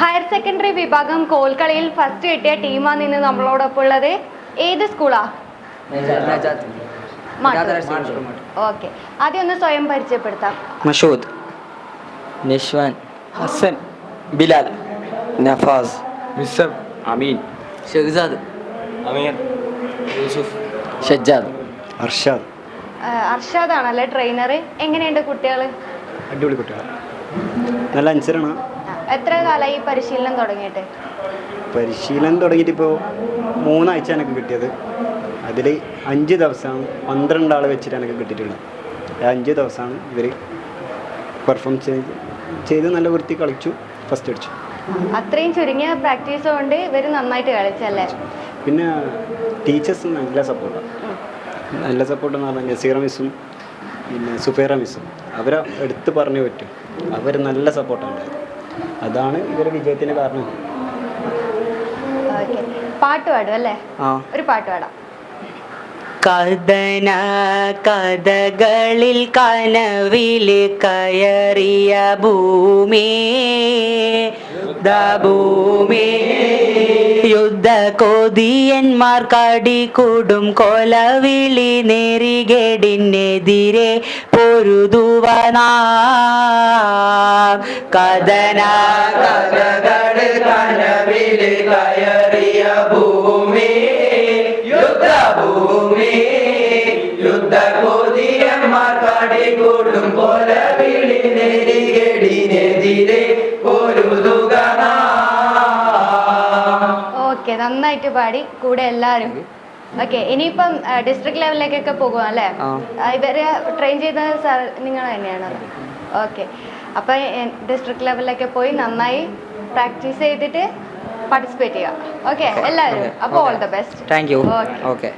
Higher secondary വിഭാഗം കോൽക്കളിയിൽ first കിട്ടിയ ടീമാണ് ഇന്ന് നമ്മളോടൊപ്പം ഉള്ളത്. ഏത് സ്കൂളാ? ഓക്കെ. ആദ്യം ഒന്ന് സ്വയം പരിചയപ്പെടുത്താം. മഷൂദ് നിഷ്വാൻ ഹസൻ ബിലാൽ നഫാസ് നിസം അമീൻ. ഷെഹ്സാദ് അമീൻ. യൂസുഫ്. ഷജ്ജാദ്. അർഷാദ്. അർഷാദ് ആണല്ലേ ട്രെയിനർ എങ്ങനെയുണ്ട് കുട്ടികൾ അടിപൊളി കുട്ടികൾ നല്ല അനുസരണ എത്ര കാലമായി ഈ പരിശീലനം തുടങ്ങിയിട്ട്? പരിശീലനം തുടങ്ങിയിട്ട് ഇപ്പോൾ മൂന്നാഴ്ച എനിക്ക് കിട്ടിയത്. അതിൽ അഞ്ച് ദിവസം പന്ത്രണ്ട് ആൾ വെച്ചിട്ട് എനിക്ക് കിട്ടിയിട്ടുള്ളത്. അഞ്ച് ദിവസമാണ് ഇവർ പെർഫോം ചെയ്ത് ചെയ്ത് നല്ല വൃത്തി കളിച്ചു ഫസ്റ്റ് അടിച്ചു. അത്രയും ചുരുങ്ങിയ പ്രാക്ടീസ് കൊണ്ട് ഇവർ നന്നായിട്ട് കളിച്ചല്ലേ? പിന്നെ ടീച്ചേഴ്സ് നല്ല സപ്പോർട്ടാണ് നല്ല സപ്പോർട്ട് എന്ന് പറഞ്ഞാൽ നസീറ മിസ്സും പിന്നെ സുഫേറ മിസ്സും അവരെ എടുത്ത് പറഞ്ഞു പറ്റും. അവർ നല്ല സപ്പോർട്ടാണ് അതാണ് ഇവരുടെ വിജയത്തിന് കാരണം. ഓക്കെ. പാട്ട് പാടും അല്ലേ? ഒരു പാട്ട് പാടാം. കഥന കഥകളിൽ കനവിൽ കയറിയ ഭൂമി ഭൂമി. യുദ്ധ കൊതിയന്മാർ കടികൂടും കൊലവിളി നെറികേടിനെതിരെ പൊരുതുവനാ. കഥന കഥകളിൽ കനവിൽ കയറിയ ഭൂമി യുദ്ധഭൂമി. യുദ്ധ കൊതിയന്മാർ കടികൂടും കൊലവിളി നെരികടിനെതിരെ പൊരുതുക ഓക്കെ നന്നായിട്ട് പാടി കൂടെ എല്ലാവരും ഓക്കെ ഇനിയിപ്പം ഡിസ്ട്രിക്ട് ലെവലിലേക്കൊക്കെ പോകും അല്ലേ? ഇവരെ ട്രെയിൻ ചെയ്ത സാർ നിങ്ങൾ തന്നെയാണ്? ഓക്കെ അപ്പോൾ ഡിസ്ട്രിക്ട് ലെവലിലൊക്കെ പോയി നന്നായി പ്രാക്ടീസ് ചെയ്തിട്ട് പാർട്ടിസിപ്പേറ്റ് ചെയ്യുക. ഓക്കെ എല്ലാവരും. അപ്പോൾ all the best thank you okay okay